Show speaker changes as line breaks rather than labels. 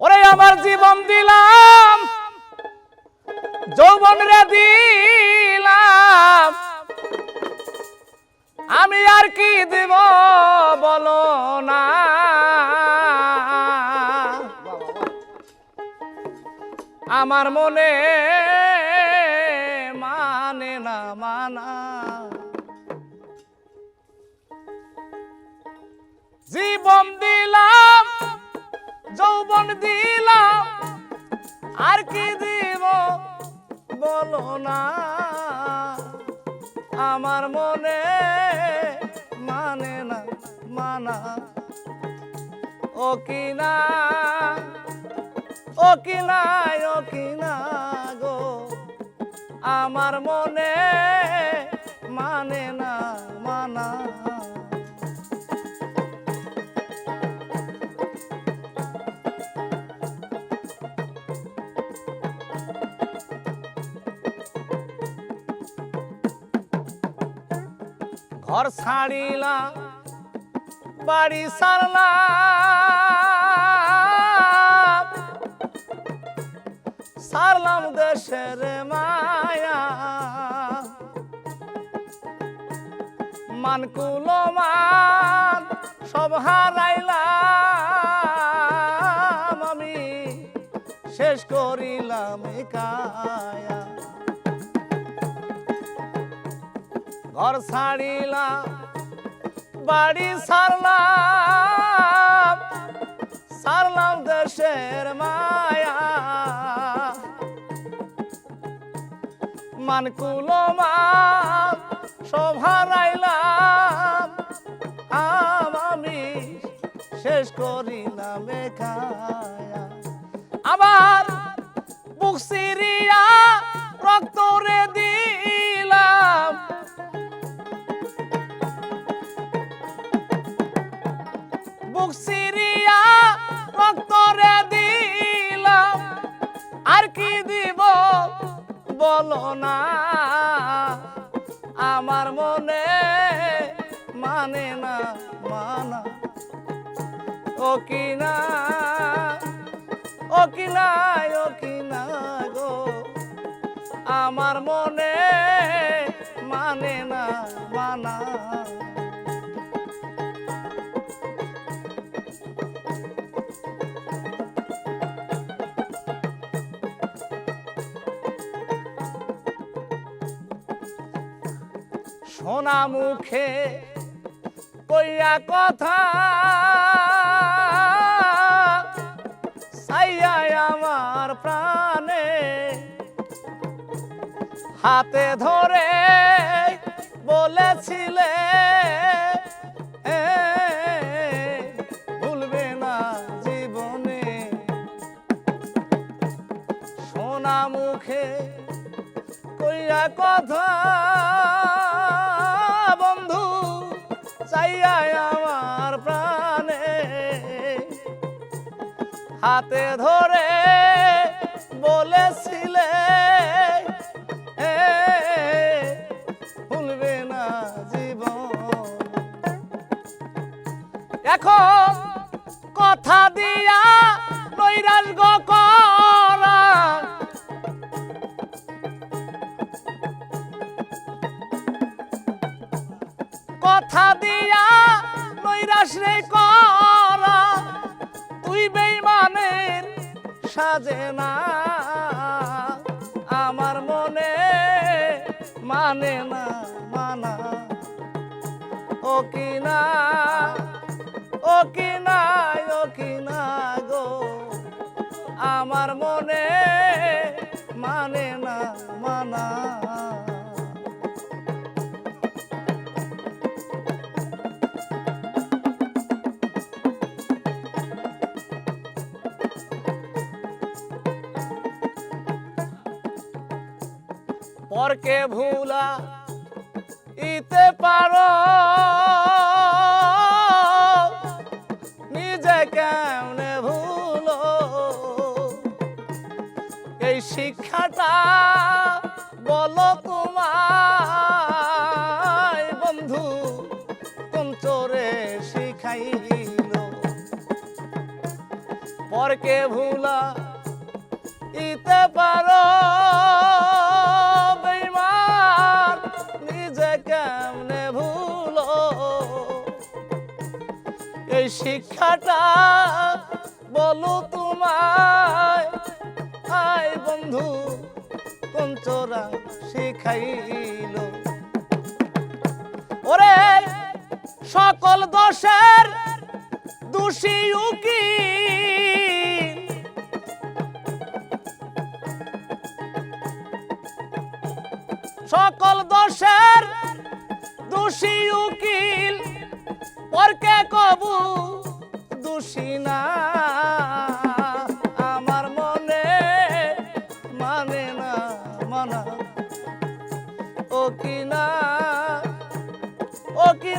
ওরে আমার জীবন দিলাম, যৌবন রে দিলাম। আমি আর কি দেব বলো না। আমার মনে মানে না মানা। জীবন দিলাম, যৌবন দিলাম, আর কি দিব বলো না। আমার মনে মানে না, মানা। ও কি না, ও কি নাই, ও কি না গো। আমার মনে মানে না। ঘর ছাড়িলা, বাড়ি সারলাম সারলাম দেশের মায়া। মানকুল মান সব হারাইলাম, আমি শেষ করিলাম কায়া ঘর ছাড়িলাম বাড়ি সারলাম সারলাম দেশের মায়া। মানকুলো মা শোভা হারাইলাম কি দিব? বলো না। আমার মনে মানে না মানা। ও কি না? ও কি সোনা মুখে কইয়া কথা। সাইয়াই আমার প্রাণে হাতে ধরে বলেছিলে ভুলবে না জীবনে। সোনা মুখে কইয়া কথা। আমার প্রাণে। হাতে ধরে বলেছিলে ভুলবে না জীবন। এখন কথা দিয়া নৈরাজ গো কথা দিয়া নৈরাশ রে করা। তুই বেইমানের সাজে না। আমার মনে মানে না, মানা। ও কি না, ও কি না ও কি না গো। আমার মনে মানে পরকে ভুলা, ইতে পারো। নিজে কেমনে ভুলো? এই শিক্ষাটা বলো তোমার বন্ধু, কোন চোরে শিখাই পরকে ভুলা, ইতে পারো। শিক্ষাটা বলো তোমায়। আয় বন্ধু, কোন চোরা শিখাইল। ওরে, সকল দোষের দোষী সকল দোষের দোষী উকিল। পরকে কবু দোষী না। আমার মনে মানে না মানা। ও কিনা ও কি